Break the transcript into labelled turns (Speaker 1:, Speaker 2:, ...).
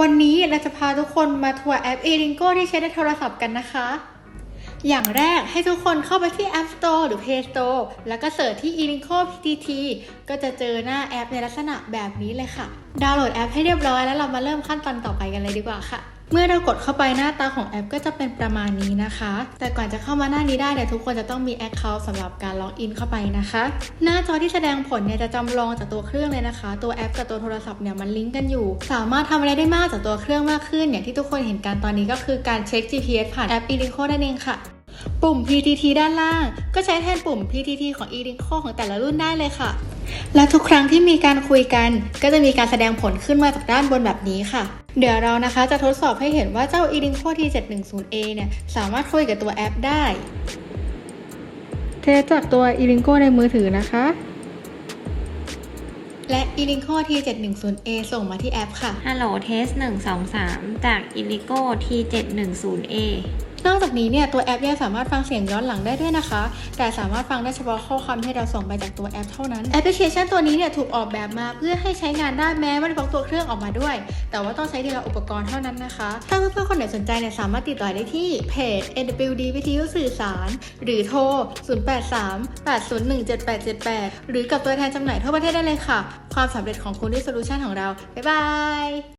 Speaker 1: วันนี้เราจะพาทุกคนมาทัวร์แอป e r i n g o ที่ใช้ในโทรศัพท์กันนะคะ อย่างแรกให้ทุกคนเข้าไปที่ App Store หรือ Play Store แล้วก็เสิร์ชที่ e r i n g o PTT ก็จะเจอหน้าแอปในลักษณะแบบนี้เลยค่ะ ดาวน์โหลดแอปให้เรียบร้อยแล้วเรามาเริ่มขั้นตอนต่อไปกันเลยดีกว่าค่ะ เมื่อเรากดเข้าไปหน้าตาของแอปก็จะเป็นประมาณนี้นะคะ แต่ก่อนจะเข้ามาหน้านี้ได้เนี่ยทุกคนจะต้องมี Account สำหรับการล็อกอินเข้าไปนะคะ หน้าจอที่แสดงผลเนี่ยจะจำลองจากตัวเครื่องเลยนะคะ ตัวแอปกับตัวโทรศัพท์เนี่ยมันลิงก์กันอยู่ สามารถทำอะไรได้มากจากตัวเครื่องมากขึ้นอย่างที่ทุกคนเห็นกันตอนนี้ก็คือการเช็ค GPS ผ่านแอป i l i c o นั่นเองค่ะ ปุ่ม PTT ด้านล่าง ก็ใช้แทนปุ่ม PTT ของ e l i n c o ของแต่ละรุ่นได้เลยค่ะ และทุกครั้งที่มีการคุยกัน ก็จะมีการแสดงผลขึ้นมาจากด้านบนแบบนี้ค่ะ เดี๋ยวเรานะคะจะทดสอบให้เห็นว่าเจ้า e l i n c o T710A เนี่ยสามารถคุยกับตัวแอปได้ เทสจากตัว e l i n c o ในมือถือนะคะ และ e l i n c o T710A ส่งมาที่แอปค่ะ
Speaker 2: ฮัลโหลเทส1 2 3 จาก Illigo T710A
Speaker 1: นอกจากนี้เนี่ยตัวแอปเนี่ยสามารถฟังเสียงย้อนหลังได้ด้วยนะคะ แต่สามารถฟังได้เฉพาะข้อความที่เราส่งไปจากตัวแอปเท่านั้นแอปพลิเคชันตัวนี้เนี่ยถูกออกแบบมาเพื่อให้ใช้งานได้แม้ไม่ได้พกตัวเครื่องออกมาด้วย แต่ว่าต้องใช้ทีละอุปกรณ์เท่านั้นนะคะ ถ้าเพื่อนๆคนไหนสนใจเนี่ยสามารถติดต่อได้ที่เพจ NWD วิทยุสื่อสาร หรือโทร 0838017878 หรือกับตัวแทนจำหน่ายทั่วประเทศได้เลยค่ะ ความสำเร็จของคุณที่โซลูชันของเรา บ๊ายบาย